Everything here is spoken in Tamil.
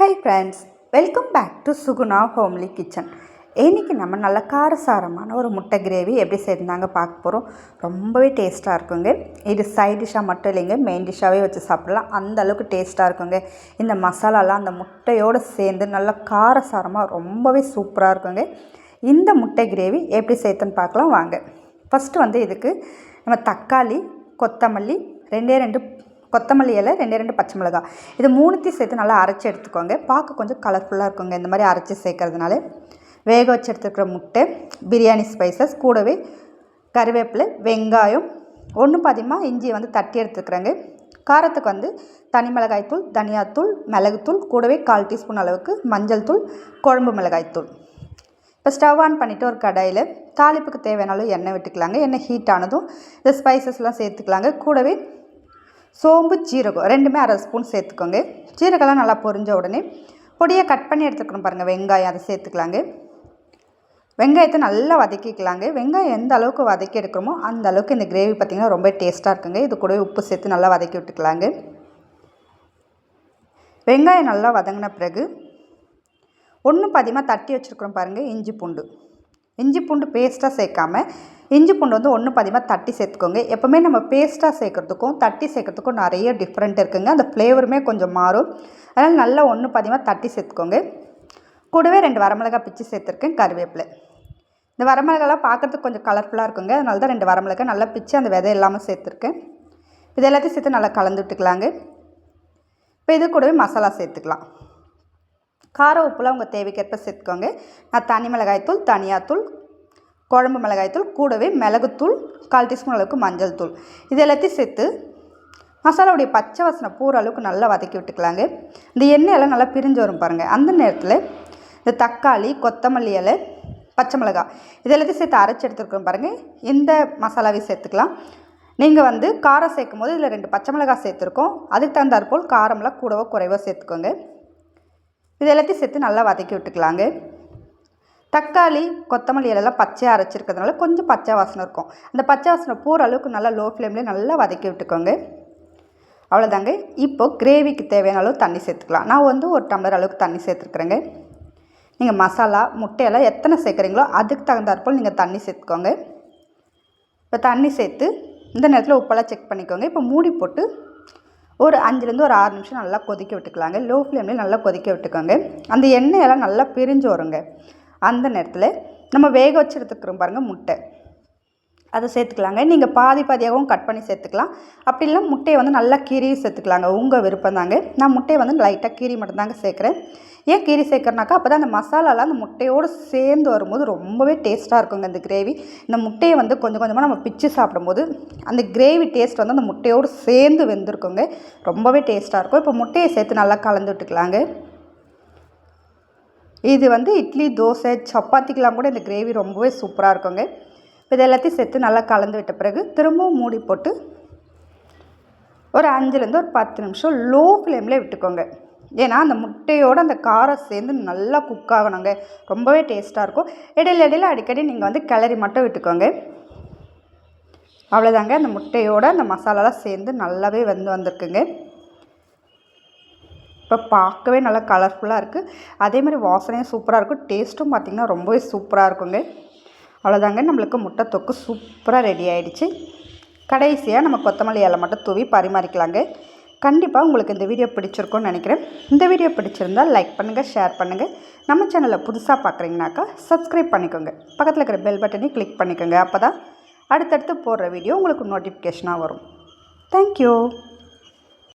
Hi friends welcome back to Suguna homely kitchen இன்றைக்கி நம்ம நல்ல காரசாரமான ஒரு முட்டை கிரேவி எப்படி செய்தாங்க பார்க்க போகிறோம் ரொம்பவே டேஸ்ட்டாக இருக்குங்க. இது சைட் டிஷ்ஷாக மட்டும் இல்லைங்க மெயின் டிஷ்ஷாகவே வச்சு சாப்பிட்லாம். அந்த அளவுக்கு டேஸ்ட்டாக இருக்குங்க. இந்த மசாலாலாம் அந்த முட்டையோடு சேர்ந்து நல்ல காரசாரமாக ரொம்பவே சூப்பராக இருக்குங்க. இந்த முட்டை கிரேவி எப்படி சேர்த்துன்னு பார்க்கலாம் வாங்க. ஃபஸ்ட்டு வந்து இதுக்கு நம்ம தக்காளி கொத்தமல்லி ரெண்டே ரெண்டு கொத்தமல்லி இலை ரெண்டு ரெண்டு பச்சை மிளகா இது மூணுத்தையும் சேர்த்து நல்லா அரைச்சி எடுத்துக்கோங்க. பார்க்க கொஞ்சம் கலர்ஃபுல்லாக இருக்குங்க. இந்த மாதிரி அரைச்சி சேர்க்கறதுனால வேக வச்சு எடுத்துருக்கிற முட்டை பிரியாணி ஸ்பைசஸ் கூடவே கருவேப்பிலை வெங்காயம் ஒன்று பாதிமா இஞ்சியை வந்து தட்டி எடுத்துக்கிறேங்க. காரத்துக்கு வந்து தனி மிளகாய்த்தூள் தனியாத்தூள் மிளகுத்தூள் கூடவே கால் டீஸ்பூன் அளவுக்கு மஞ்சள் தூள் குழம்பு மிளகாய்த்தூள் இப்போ ஸ்டவ் ஆன் பண்ணிவிட்டு ஒரு கடாயில் தாளிப்புக்கு தேவையான அளவு எண்ணெய் விட்டுக்கலாங்க. எண்ணெய் ஹீட் ஆனதும் இந்த ஸ்பைசஸ்லாம் சேர்த்துக்கலாங்க. கூடவே சோம்பு சீரகம் ரெண்டுமே அரை ஸ்பூன் சேர்த்துக்கோங்க. சீரகம்லாம் நல்லா பொரிஞ்ச உடனே பொடியை கட் பண்ணி எடுத்துக்கணும் பாருங்கள் வெங்காயம் அதை சேர்த்துக்கலாங்க. வெங்காயத்தை நல்லா வதக்கிக்கலாங்க. வெங்காயம் எந்த அளவுக்கு வதக்கி எடுக்கிறோமோ அந்த அளவுக்கு இந்த கிரேவி பார்த்திங்கன்னா ரொம்ப டேஸ்ட்டாக இருக்குங்க. இது கூடவே உப்பு சேர்த்து நல்லா வதக்கி விட்டுக்கலாங்க. வெங்காயம் நல்லா வதங்கின பிறகு ஒன்றும் பாதியமாக தட்டி வச்சுருக்குறோம் பாருங்கள் இஞ்சி பூண்டு. இஞ்சி பூண்டு பேஸ்ட்டாக சேர்க்காம இஞ்சி பூண்டு வந்து ஒன்று பதிவாக தட்டி சேர்த்துக்கோங்க. எப்போவுமே நம்ம பேஸ்ட்டாக சேர்க்குறதுக்கும் தட்டி சேர்க்குறதுக்கும் நிறைய டிஃப்ரெண்ட் இருக்குங்க. அந்த ஃப்ளேவருமே கொஞ்சம் மாறும். அதனால் நல்லா ஒன்று பதிவாக தட்டி சேர்த்துக்கோங்க. கூடவே ரெண்டு வரமிளகாய் பிச்சு சேர்த்துருக்கேன் கருவேப்பிலை. இந்த வரமிளகாலாம் பார்க்குறதுக்கு கொஞ்சம் கலர்ஃபுல்லாக இருக்குங்க. அதனால தான் ரெண்டு வரமிளகாய் நல்லா பிச்சு அந்த விதை இல்லாமல் சேர்த்துருக்கேன். இது எல்லாத்தையும் சேர்த்து நல்லா கலந்து விட்டுக்கலாங்க. இப்போ இது கூடவே மசாலா சேர்த்துக்கலாம். கார உப்புலாம் உங்கள் தேவைக்கேற்ப சேர்த்துக்கோங்க. நான் தனி மிளகாய்த்தூள் தனியாத்தூள் குழம்பு மிளகாய்த்தூள் கூடவே மிளகுத்தூள் கால் டீஸ்பூன் அளவுக்கு மஞ்சள் தூள். இது எல்லாத்தையும் சேர்த்து மசாலாவுடைய பச்சை வாசனை பூர அளவுக்கு நல்லா வதக்கி விட்டுக்கலாங்க. இந்த எண்ணெயெல்லாம் நல்லா பிரிஞ்சு வரும் பாருங்கள் அந்த நேரத்தில் இந்த தக்காளி கொத்தமல்லி இலை பச்சை மிளகாய் இது எல்லாத்தையும் சேர்த்து அரைச்சி எடுத்துருக்கோம் பாருங்கள் இந்த மசாலாவையும் சேர்த்துக்கலாம். நீங்கள் வந்து காரம் சேர்க்கும் போது இதில் ரெண்டு பச்சை மிளகாய் சேர்த்துருக்கோம். அதுக்கு தகுந்தாற்போல் காரமெல்லாம் கூடவோ குறைவோ சேர்த்துக்கோங்க. இது எல்லாத்தையும் சேர்த்து நல்லா வதக்கி விட்டுக்கலாங்க. தக்காளி கொத்தமல்லி இலையெல்லாம் பச்சையாக அரைச்சிருக்கிறதுனால கொஞ்சம் பச்சை வாசனை இருக்கும். அந்த பச்சை வாசனை போகிற அளவுக்கு நல்லா லோ ஃப்ளேம்லேயே நல்லா வதக்கி விட்டுக்கோங்க. அவ்வளோதாங்க இப்போது கிரேவிக்கு தேவையான அளவு தண்ணி சேர்த்துக்கலாம். நான் வந்து ஒரு டம்ளர் அளவுக்கு தண்ணி சேர்த்துருக்குறேங்க. நீங்கள் மசாலா முட்டையெல்லாம் எத்தனை சேர்க்குறீங்களோ அதுக்கு தகுந்தாற்போல் நீங்கள் தண்ணி சேர்த்துக்கோங்க. இப்போ தண்ணி சேர்த்து இந்த நேரத்தில் உப்பெல்லாம் செக் பண்ணிக்கோங்க. இப்போ மூடி போட்டு ஒரு அஞ்சுலேருந்து ஒரு ஆறு நிமிஷம் நல்லா கொதிக்க விட்டுக்கலாங்க. லோ ஃப்ளேம்லேயே நல்லா கொதிக்க விட்டுக்கோங்க. அந்த எண்ணெயெல்லாம் நல்லா பிரிஞ்சு வருங்க. அந்த நேரத்தில் நம்ம வேக வச்சு எடுத்துக்கிறோம் பாருங்கள் முட்டை. அதை சேர்த்துக்கலாங்க. நீங்கள் பாதி பாதியாகவும் கட் பண்ணி சேர்த்துக்கலாம். அப்படி இல்லை முட்டையை வந்து நல்லா கீரி சேர்த்துக்கலாங்க. உங்கள் விருப்பம் தாங்க. நான் முட்டையை வந்து லைட்டாக கீரி மட்டும்தாங்க சேர்க்குறேன். ஏன் கீரி சேர்க்குறனாக்கா அப்போ தான் அந்த மசாலாலாம் அந்த முட்டையோடு சேர்ந்து வரும்போது ரொம்பவே டேஸ்ட்டாக இருக்குங்க இந்த கிரேவி இந்த முட்டையை வந்து கொஞ்சம் கொஞ்சமாக நம்ம பிச்சு சாப்பிடும்போது அந்த கிரேவி டேஸ்ட் வந்து அந்த முட்டையோடு சேர்ந்து வெந்திருக்குங்க. ரொம்பவே டேஸ்ட்டாக இருக்கும். இப்போ முட்டையை சேர்த்து நல்லா கலந்து விட்டுக்கலாங்க. இது வந்து இட்லி தோசை சப்பாத்திக்கெலாம் கூட இந்த கிரேவி ரொம்பவே சூப்பராக இருக்குங்க. இது எல்லாத்தையும் சேர்த்து நல்லா கலந்து விட்ட பிறகு திரும்பவும் மூடி போட்டு ஒரு அஞ்சுலேருந்து ஒரு பத்து நிமிஷம் லோ ஃப்ளேமில் விட்டுக்கோங்க. ஏன்னா அந்த முட்டையோடு அந்த காரம் சேர்ந்து நல்லா குக் ஆகணுங்க. ரொம்பவே டேஸ்ட்டாக இருக்கும். இடையில இடையில அடிக்கடி நீங்கள் வந்து கிளறி மட்டும் விட்டுக்கோங்க. அவ்வளோதாங்க. அந்த முட்டையோடு அந்த மசாலாலாம் சேர்ந்து நல்லாவே வந்து வந்திருக்குங்க. இப்போ பார்க்கவே நல்லா கலர்ஃபுல்லாக இருக்குது அதே மாதிரி வாசனையும் சூப்பராக இருக்கும். டேஸ்ட்டும் பார்த்திங்கன்னா ரொம்பவே சூப்பராக இருக்குங்க. அவ்வளோதாங்க. நம்மளுக்கு முட்டை தொக்கு சூப்பராக ரெடி ஆகிடுச்சு கடைசியாக நம்ம கொத்தமல்லி இலை மட்டும் தூவி பரிமாறிக்கலாங்க. கண்டிப்பாக உங்களுக்கு இந்த வீடியோ பிடிச்சிருக்கோன்னு நினைக்கிறேன். இந்த வீடியோ பிடிச்சிருந்தால் லைக் பண்ணுங்கள் ஷேர் பண்ணுங்கள் நம்ம சேனலை புதுசாக பார்க்குறீங்கனாக்கா சப்ஸ்கிரைப் பண்ணிக்கோங்க. பக்கத்தில் இருக்கிற பெல் பட்டனையும் கிளிக் பண்ணிக்கோங்க. அப்போ தான் அடுத்தடுத்து போடுற வீடியோ உங்களுக்கு நோட்டிஃபிகேஷனாக வரும். தேங்க்யூ